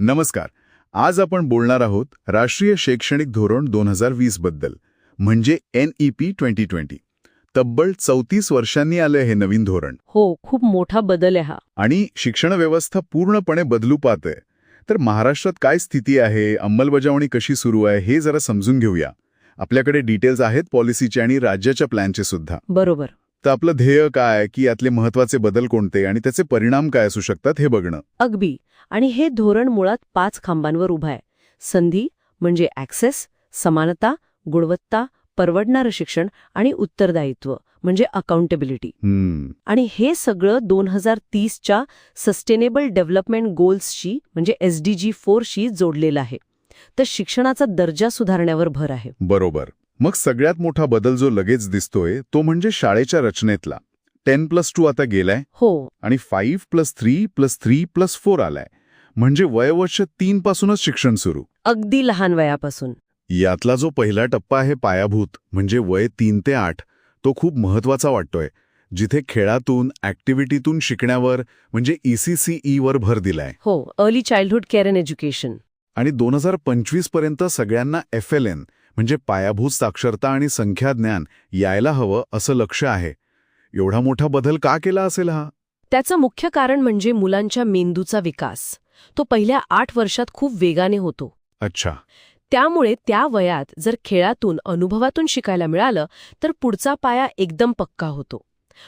नमस्कार. आज आपण बोलणार आहोत राष्ट्रीय शैक्षणिक धोरण दोन हजार वीसबद्दल म्हणजे N E P twenty twenty तब्बल चौतीस वर्षांनी आलं हे नवीन धोरण. हो खूप मोठा बदल आहे हा. आणि शिक्षण व्यवस्था पूर्णपणे बदलू पाहते तर महाराष्ट्रात काय स्थिती आहे अंमलबजावणी कशी सुरू आहे हे जरा समजून घेऊया. आपल्याकडे डिटेल्स आहेत पॉलिसीचे आणि राज्याच्या प्लॅनचे सुद्धा. बरोबर. तर आपलं ध्येय काय? की यातले महत्त्वाचे बदल कोणते? आणि त्याचे परिणाम काय असू शकतात हे बघणं. अगदी. आणि हे धोरण मुळात पाच खांबांवर उभं आहे. संधी म्हणजे ॲक्सेस समानता गुणवत्ता परवडणारं शिक्षण आणि उत्तरदायित्व म्हणजे अकाउंटेबिलिटी आणि हे सगळं दोन हजार तीसच्या सस्टेनेबल डेव्हलपमेंट गोल्सशी म्हणजे एस डी जी फोरशी जोडलेलं आहे. तर शिक्षणाचा दर्जा सुधारण्यावर भर आहे. बरोबर. मग सगळ्यात मोठा बदल जो लगेच दिसतोय तो म्हणजे शाळेच्या रचनेतला. टेन प्लस टू आता गेलाय हो. आणि five plus three plus three plus four आलाय. म्हणजे वयवर्ष तीन पासूनच शिक्षण सुरू. अगदी लहान वयापासून. यातला जो पहिला टप्पा आहे पायाभूत म्हणजे वय तीन ते आठ तो खूप महत्त्वाचा वाटतोय. जिथे खेळातून ऍक्टिव्हिटीतून शिकण्यावर म्हणजे ईसीसीई वर भर दिलाय. हो early childhood care and education आणि दोन हजार पंचवीसपर्यंत सगळ्यांना एफ एल एन म्हणजे पायाभूत साक्षरता आणि संख्याज्ञान यायला हवं असं लक्ष आहे. एवढा मोठा बदल का केला असेल हा? त्याचं मुख्य कारण म्हणजे मुलांच्या मेंदूचा विकास. तो पहिल्या आठ वर्षात खूप वेगाने होतो. अच्छा. त्यामुळे त्या वयात जर खेळातून अनुभवातून शिकायला मिळालं तर पुढचा पाया एकदम पक्का होतो.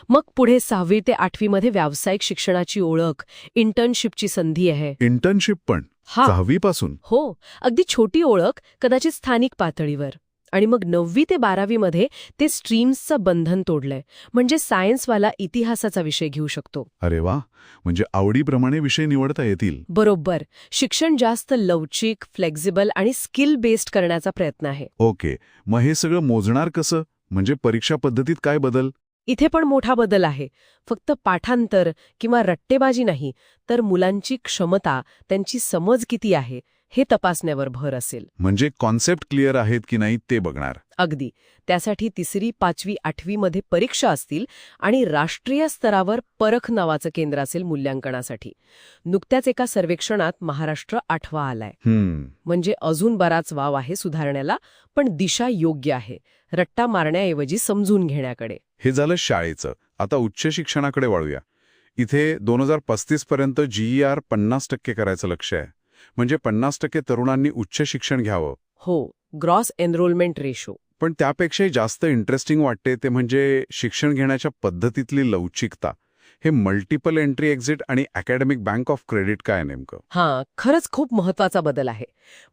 मग पुढे सहावी ते आठवीमध्ये व्यावसायिक शिक्षणाची ओळख इंटर्नशिपची संधी आहे. इंटर्नशिप पण? सहावीपासून. हो अगदी छोटी ओळख कदाचित स्थानिक पातळीवर. आणि मग नववी ते बारावीमध्ये ते स्ट्रीम्सचं बंधन तोडलंय. म्हणजे सायन्सवाला इतिहासाचा विषय घेऊ शकतो. अरे वा म्हणजे आवडीप्रमाणे विषय निवडता येतील. बरोबर. शिक्षण जास्त लवचिक फ्लेक्झिबल आणि स्किल बेस्ड करण्याचा प्रयत्न आहे. ओके मग हे सगळं मोजणार कसं? म्हणजे परीक्षा पद्धतीत काय बदल? इथे पण मोठा बदल आहे. फक्त पाठांतर किंवा रट्टेबाजी नाही तर मुलांची क्षमता त्यांची समज किती आहे? हे तपासण्यावर भर असेल. म्हणजे कॉन्सेप्ट क्लिअर आहेत की नाही ते बघणार. अगदी. त्यासाठी तिसरी पाचवी आठवीमध्ये परीक्षा असतील आणि राष्ट्रीय स्तरावर परख नावाचं केंद्र असेल मूल्यांकनासाठी. नुकत्याच एका सर्वेक्षणात महाराष्ट्र आठवा आलाय. म्हणजे अजून बराच वाव आहे सुधारण्याला पण दिशा योग्य आहे. रट्टा मारण्याऐवजी समजून घेण्याकडे. हे झालं शाळेचं. आता उच्च शिक्षणाकडे वळूया. इथे दोन हजार पस्तीस पर्यंत जीईआर पन्नास टक्के करायचं लक्ष आहे. म्हणजे पन्नास टक्के तरुणांनी उच्च शिक्षण घ्यावं. हो ग्रॉस एनरोलमेंट रेशो. पण त्यापेक्षाही जास्त इंटरेस्टिंग वाटते ते म्हणजे शिक्षण घेण्याच्या पद्धतीतली लवचिकता. हे मल्टिपल एंट्री एक्झिट आणि अकॅडमिक बँक ऑफ क्रेडिट काय नेमकं? हां खरंच खूप महत्त्वाचा बदल आहे.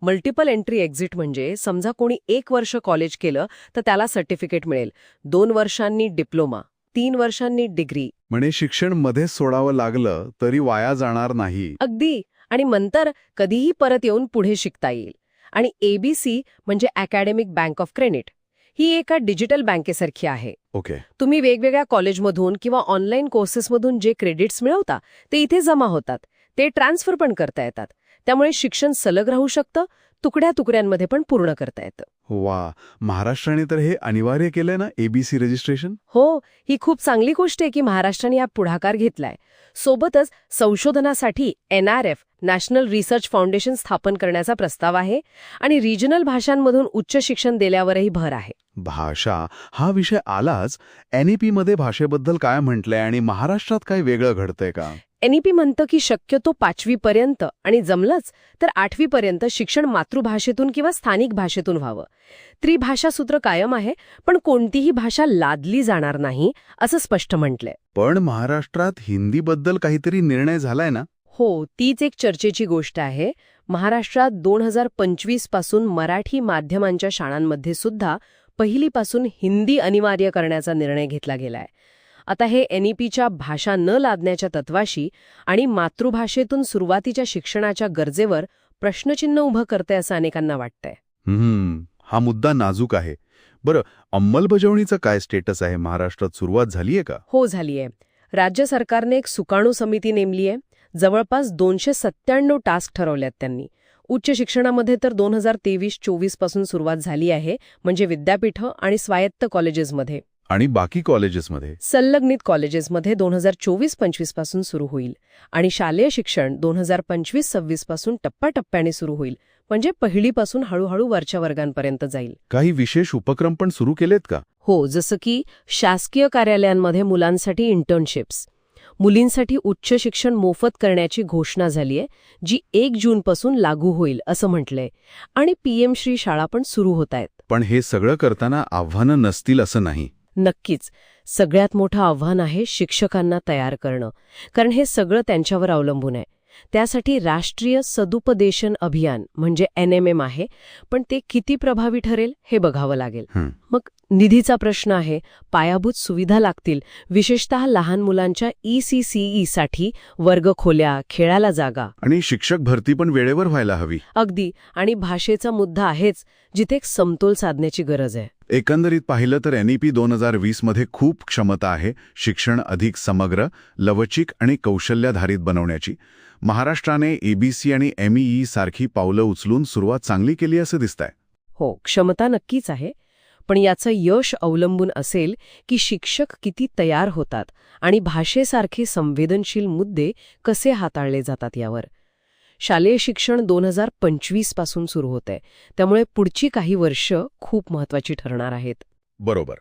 मल्टिपल एंट्री एक्झिट म्हणजे समजा कोणी एक वर्ष कॉलेज केलं तर त्याला सर्टिफिकेट मिळेल. दोन वर्षांनी डिप्लोमा तीन वर्षांनी डिग्री म्हणे शिक्षणमध्ये सोडावं लागलं तरी वाया जाणार नाही. अगदी. आणि नंतर कधीही परत येऊन पुढे शिकता येईल. आणि एबीसी म्हणजे अकॅडमिक बँक ऑफ क्रेडिट ही एका डिजिटल बँकेसारखी आहे. ओके. तुम्ही वेगवेगळ्या कॉलेजमधून किंवा ऑनलाईन कोर्सेसमधून जे क्रेडिट्स मिळवता ते इथे जमा होतात. ते ट्रान्सफर पण करता येतात. त्यामुळे शिक्षण सलग राहू शकतं तुकड्या तुकड्यांमध्ये पण पूर्ण करता येतं. वा महाराष्ट्राने तर हे अनिवार्य केलंय ना एबीसी रजिस्ट्रेशन हो ही खूप चांगली गोष्ट आहे की महाराष्ट्राने या पुढाकार घेतलाय. सोबतच संशोधनासाठी एनआरएफ नॅशनल रिसर्च फाउंडेशन स्थापन करण्याचा प्रस्ताव आहे आणि रिजनल भाषांमधून उच्च शिक्षण दिल्यावरही भर आहे. भाषा हा विषय आलाच एनईपी मध्ये भाषेबद्दल काय म्हटलंय आणि महाराष्ट्रात काय वेगळं घडतंय का? एनईपी म्हणतं की शक्यतो पाचवीपर्यंत आणि जमलंच तर आठवीपर्यंत शिक्षण मातृभाषेतून किंवा स्थानिक भाषेतून व्हावं. त्रिभाषा सूत्र कायम आहे पण कोणतीही भाषा लादली जाणार नाही असं स्पष्ट म्हटलंय. पण महाराष्ट्रात हिंदीबद्दल काहीतरी निर्णय झालाय ना? हो तीच एक चर्चेची गोष्ट आहे. महाराष्ट्रात दोन हजार पंचवीसपासून मराठी माध्यमांच्या शाळांमध्ये सुद्धा पहिलीपासून हिंदी अनिवार्य करण्याचा निर्णय घेतला गेलाय. आता हे एनईपीच्या भाषा न लादण्याच्या तत्वाशी आणि मातृभाषेतून सुरुवातीच्या शिक्षणाच्या गरजेवर प्रश्नचिन्ह उभं करते असं अनेकांना वाटतंय. हम्म हा मुद्दा नाजूक आहे. बरं अंमलबजावणीचं काय स्टेटस आहे? महाराष्ट्रात सुरुवात झालीये का? हो झालीय. राज्य सरकारने एक सुकाणू समिती नेमली आहे जवळपास दोनशे सत्त्याण्णव टास्क ठरवल्यात त्यांनी. उच्च शिक्षणामध्ये तर दोन हजार तेवीस चोवीसपासून सुरुवात झाली आहे म्हणजे विद्यापीठं आणि स्वायत्त कॉलेजेसमध्ये. आणि बाकी कॉलेजेसमध्ये? संलग्नित कॉलेजेसमध्ये दोन हजार चोवीस पंचवीसपासून सुरू होईल आणि शालेय शिक्षण दोन हजार पंचवीस सव्वीसपासून टप्प्याटप्प्याने सुरू होईल. म्हणजे पहिलीपासून हळूहळू वरच्या वर्गांपर्यंत जाईल. काही विशेष उपक्रम पण सुरू केलेत का? हो जसं की शासकीय कार्यालयांमध्ये मुलांसाठी इंटर्नशिप्स मुलींसाठी उच्च शिक्षण मोफत करण्याची घोषणा झालीय जी एक जूनपासून लागू होईल असं म्हटलंय. आणि पीएम श्री शाळा पण सुरू होत आहेत. पण हे सगळं करताना आव्हानं नसतील असं नाही. नक्कीच. सगळ्यात मोठं आव्हान आहे शिक्षकांना तयार करणं. कारण हे सगळं त्यांच्यावर अवलंबून आहे. त्यासाठी राष्ट्रीय सदुपदेशन अभियान म्हणजे एन एम एम आहे पण ते किती प्रभावी ठरेल हे बघावं लागेल. मग निधीचा प्रश्न आहे पायाभूत सुविधा लागतील विशेषतः लहान मुलांच्या ई सी सीई साठी वर्ग खोल्या खेळायला जागा. आणि शिक्षक भरती पण वेळेवर व्हायला हवी. अगदी आणि भाषेचा मुद्दा आहेच जिथे एक समतोल साधण्याची गरज आहे. एकंदरीत पाहिलं तर एनईपी दोन हजार वीसमध्ये खूप क्षमता आहे शिक्षण अधिक समग्र लवचिक आणि कौशल्याधारित बनवण्याची. महाराष्ट्राने एबीसी आणि एमईई सारखी पावलं उचलून सुरुवात चांगली केली असं दिसतंय. हो क्षमता नक्कीच आहे पण याचं यश अवलंबून असेल की शिक्षक किती तयार होतात आणि भाषेसारखे संवेदनशील मुद्दे कसे हाताळले जातात यावर. शालेय शिक्षण दोन हजार पंचवीसपासून सुरू होतंय त्यामुळे पुढची काही वर्ष खूप महत्वाची ठरणार आहेत. बरोबर.